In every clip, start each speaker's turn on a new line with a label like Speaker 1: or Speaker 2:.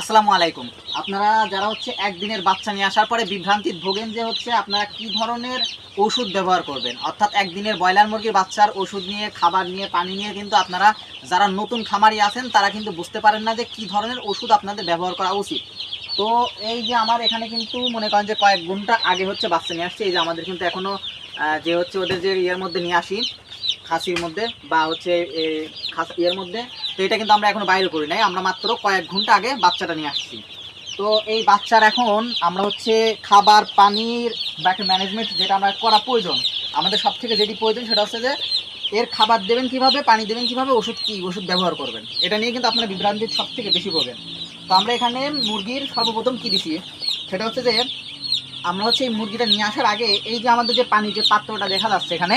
Speaker 1: আসসালামু আলাইকুম। আপনারা যারা হচ্ছে একদিনের বাচ্চা নিয়ে আসার পরে বিভ্রান্তিত ভোগেন যে হচ্ছে আপনারা কি ধরনের ওষুধ ব্যবহার করবেন, অর্থাৎ একদিনের ব্রয়লার মুরগির বাচ্চার ওষুধ নিয়ে, খাবার নিয়ে, পানি নিয়ে কিন্তু আপনারা যারা নতুন খামারি আছেন, তারা কিন্তু বুঝতে পারেন না যে কি ধরনের ওষুধ আপনাদের ব্যবহার করা উচিত। তো এই যে আমার এখানে কিন্তু মনে করেন যে কয়েক ঘণ্টা আগে হচ্ছে বাচ্চা নিয়ে আসছে, এই যে আমাদের কিন্তু এখনও যে হচ্ছে ওদের যে ইয়ের মধ্যে নিয়ে আসি খাসির মধ্যে বা হচ্ছে খাস, ইয়ের মধ্যে। তো এটা কিন্তু আমরা এখনও বাইরে করি নাই। আমরা মাত্র কয়েক ঘণ্টা আগে বাচ্চাটা নিয়ে আসছি। তো এই বাচ্চার এখন আমরা হচ্ছে খাবার, পানির বা একটা ম্যানেজমেন্ট যেটা আমরা করা প্রয়োজন। আমাদের সব থেকে যেটি প্রয়োজন সেটা হচ্ছে যে, এর খাবার দেবেন কীভাবে, পানি দেবেন কীভাবে, ওষুধ কি, ওষুধ ব্যবহার করবেন। এটা নিয়ে কিন্তু আপনারা বিভ্রান্তির সব থেকে বেশি পাবেন তো আমরা এখানে মুরগির সর্বপ্রথম কী দিছি? সেটা হচ্ছে যে, আমরা হচ্ছে এই মুরগিটা নিয়ে আসার আগে এই যে আমাদের যে পানি যে পাত্রটা দেখা যাচ্ছে এখানে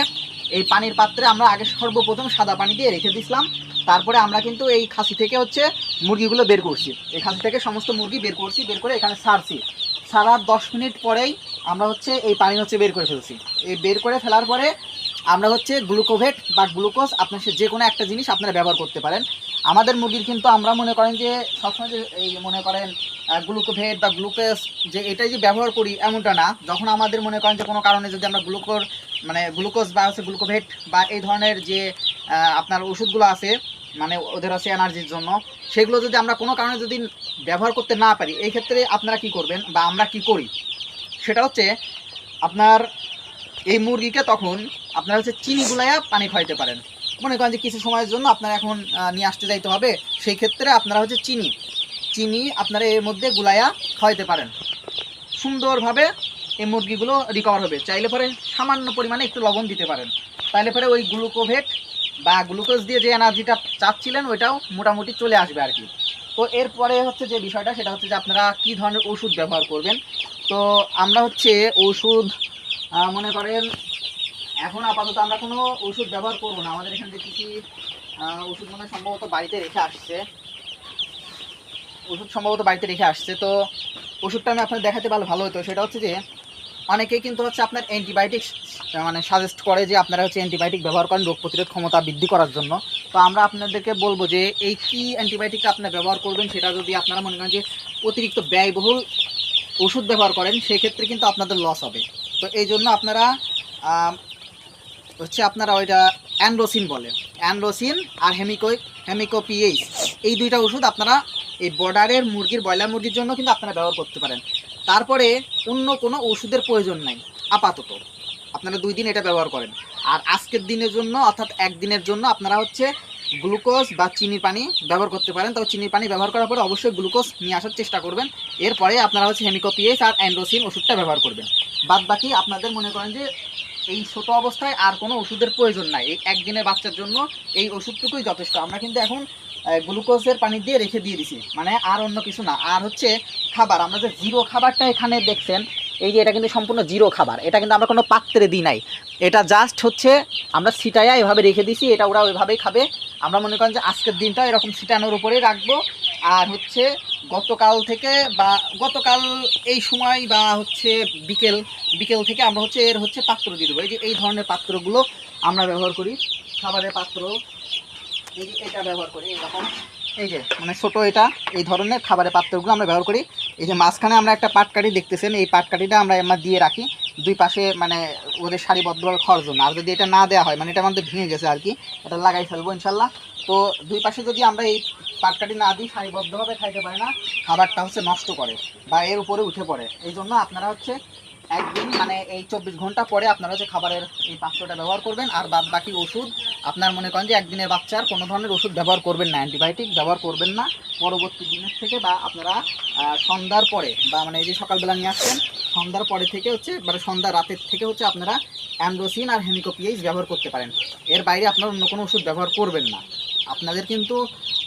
Speaker 1: এই পানির পাত্রে আমরা আগে সর্বপ্রথম সাদা পানি দিয়ে রেখে দিয়েছিলাম। তারপরে আমরা কিন্তু এই খাসি থেকে হচ্ছে মুরগিগুলো বের করছি। এই খাসি থেকে সমস্ত মুরগি বের করছি, বের করে এখানে সারছি। সারার দশ মিনিট পরেই আমরা হচ্ছে এই পানি হচ্ছে বের করে ফেলছি। এই বের করে ফেলার পরে আমরা হচ্ছে গ্লুকোভেট বা গ্লুকোজ আপনার সে যে কোনো একটা জিনিস আপনারা ব্যবহার করতে পারেন। আমাদের মুরগির কিন্তু আমরা মনে করেন যে সবসময় যে এই মনে করেন গ্লুকোভেট বা গ্লুকোজ যে এটাই যে ব্যবহার করি এমনটা না। যখন আমাদের মনে করেন যে কোনো কারণে যদি আমরা গ্লুকোর মানে গ্লুকোজ বা হচ্ছে গ্লুকোভেট বা এই ধরনের যে আপনার ওষুধগুলো আছে মানে ওদের হচ্ছে এনার্জির জন্য, সেগুলো যদি আমরা কোনো কারণে যদি ব্যবহার করতে না পারি, এই ক্ষেত্রে আপনারা কি করবেন বা আমরা কি করি? সেটা হচ্ছে আপনার এই মুরগিকে তখন আপনারা হচ্ছে চিনি গুলাইয়া পানি খাইতে পারেন। মনে করেন যে কিছু সময়ের জন্য আপনারা এখন নিয়ে আসতে যাইতে হবে, সেই ক্ষেত্রে আপনারা হচ্ছে চিনি। চিনি আপনারা এর মধ্যে গুলাইয়া খাওয়াইতে পারেন। সুন্দরভাবে এই মুরগিগুলো রিকভার হবে। চাইলে পরে সামান্য পরিমাণে একটু লবণ দিতে পারেন। তাইলে পরে ওই গ্লুকোভেট বা গ্লুকোজ দিয়ে যে এনার্জিটা চাচ্ছিলেন, ওইটাও মোটামুটি চলে আসবে আর কি। তো এরপরে হচ্ছে যে বিষয়টা, সেটা হচ্ছে যে আপনারা কী ধরনের ওষুধ ব্যবহার করবেন? তো আমরা হচ্ছে ওষুধ মনে করেন এখন আপাতত আমরা কোনো ওষুধ ব্যবহার করব না। আমাদের এখান এখানে দেখি ওষুধ মানে সম্ভবত বাড়িতে রেখে আসছে। ওষুধ সম্ভবত বাড়িতে রেখে আসছে। তো ওষুধটা আমি আপনার দেখাতে পারলে ভালো হতো। সেটা হচ্ছে যে, অনেকেই কিন্তু হচ্ছে আপনার অ্যান্টিবায়োটিক মানে সাজেস্ট করে যে আপনারা হচ্ছে অ্যান্টিবায়োটিক ব্যবহার করেন রোগ প্রতিরোধ ক্ষমতা বৃদ্ধি করার জন্য। তো আমরা আপনাদেরকে বলব যে, এই কী অ্যান্টিবায়োটিক আপনারা ব্যবহার করবেন সেটা যদি আপনারা মনে করেন যে অতিরিক্ত ব্যয়বহুল ওষুধ ব্যবহার করেন, সেক্ষেত্রে কিন্তু আপনাদের লস হবে। তো এই জন্য আপনারা হচ্ছে আপনারা ওইটা অ্যান্ড্রোসিন বলে। অ্যান্ড্রোসিন আর হেমিকো হেমিকোপিএইচ। এই দুইটা ওষুধ আপনারা এই বর্ডারের মুরগির, ব্রয়লার মুরগির জন্য কিন্তু আপনারা ব্যবহার করতে পারেন। তারপরে অন্য কোনো ওষুধের প্রয়োজন নাই, আপাতত। আপনারা দুই দিন এটা ব্যবহার করেন। আর আজকের দিনের জন্য অর্থাৎ একদিনের জন্য আপনারা হচ্ছে গ্লুকোজ বা চিনির পানি ব্যবহার করতে পারেন। তবে চিনির পানি ব্যবহার করার পরে অবশ্যই গ্লুকোজ নিয়ে আসার চেষ্টা করবেন। এরপরে আপনারা হচ্ছে হেমিকোপিএস আর অ্যান্ড্রোসিন ওষুধটা ব্যবহার করবেন। বাদ বাকি আপনাদের মনে করেন যে এই ছোট অবস্থায় আর কোনো ওষুধের প্রয়োজন নাই। এই একদিনের বাচ্চার জন্য এই ওষুধটুকুই যথেষ্ট। আমরা কিন্তু এখন গ্লুকোজের পানি দিয়ে রেখে দিয়ে দিছি। মানে আর অন্য কিছু না। আর হচ্ছে খাবার। আমরা যে জিরো খাবারটা এখানে দেখছেন, এই যে এটা কিন্তু সম্পূর্ণ জিরো খাবার। এটা কিন্তু আমরা কোনো পাত্রে দিই নাই। এটা জাস্ট হচ্ছে আমরা ছিটাইয়া এভাবে রেখে দিছি। এটা ওরা ওইভাবেই খাবে। আমরা মনে করেন যে আজকের দিনটা এরকম ছিটানোর উপরেই রাখব। আর হচ্ছে গতকাল থেকে বা গতকাল এই সময় বা হচ্ছে বিকেল বিকেল থেকে আমরা হচ্ছে এর হচ্ছে পাত্র দিয়ে দেবো। এই যে এই ধরনের পাত্রগুলো আমরা ব্যবহার করি, খাবারের পাত্র। এই যে এটা ব্যবহার করি, এরকম। এই যে মানে ছোটো এটা, এই ধরনের খাবারের পাত্রগুলো আমরা ব্যবহার করি। এই যে মাঝখানে আমরা একটা পাটকাঠি দেখতেছেন, এই পাটকাঠিটা আমরা আমরা দিয়ে রাখি। দুই পাশে মানে ওদের সারিবদ্ধভাবে খাওয়ার জন্য। আর যদি এটা না দেওয়া হয় মানে এটা আমাদের ভেঙে গেছে আর কি, এটা লাগাই ফেলব ইনশাল্লাহ। তো দুই পাশে যদি আমরা এই পাটকাঠি না দিই, সারিবদ্ধভাবে খাইতে পারে না, খাবারটা হচ্ছে নষ্ট করে বা এর উপরে উঠে পড়ে। এই জন্য আপনারা হচ্ছে একদিন মানে এই চব্বিশ ঘণ্টা পরে আপনারা হচ্ছে খাবারের এই পাত্রটা ব্যবহার করবেন। আর বাদ বাকি ওষুধ আপনার মনে করেন যে একদিনের বাচ্চার কোনো ধরনের ওষুধ ব্যবহার করবেন না, অ্যান্টিবায়োটিক ব্যবহার করবেন না, পরবর্তী দিনের থেকে বা আপনারা সন্ধ্যার পরে বা মানে এই যে সকালবেলা নিয়ে আসছেন, সন্ধ্যার পরে থেকে হচ্ছে মানে সন্ধ্যা রাতের থেকে হচ্ছে আপনারা অ্যান্ড্রোসিন আর হেমিকোপিএইচ ব্যবহার করতে পারেন। এর বাইরে আপনারা অন্য কোনো ওষুধ ব্যবহার করবেন না। আপনাদের কিন্তু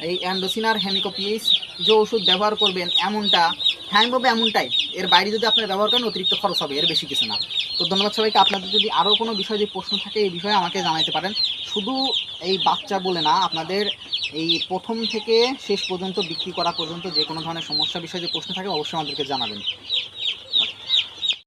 Speaker 1: এই অ্যান্ডোসিন আর হেমিকোপিএইচ যে ওষুধ ব্যবহার করবেন, এমনটা হ্যাঁ হবে এমনটাই। এর বাইরে যদি আপনারা ব্যবহার করেন, অতিরিক্ত খরচ হবে, এর বেশি কিছু না। তো ধন্যবাদ সবাইকে। আপনাদের যদি আরও কোনো বিষয়ে, যে প্রশ্ন থাকে এই বিষয়ে আমাকে জানাতে পারেন। শুধু এই বাচ্চা বলে না, আপনাদের এই প্রথম থেকে শেষ পর্যন্ত, বিক্রি করা পর্যন্ত যে কোনো ধরনের সমস্যা বিষয়ে যে প্রশ্ন থাকে, অবশ্যই আমাদেরকে জানাবেন।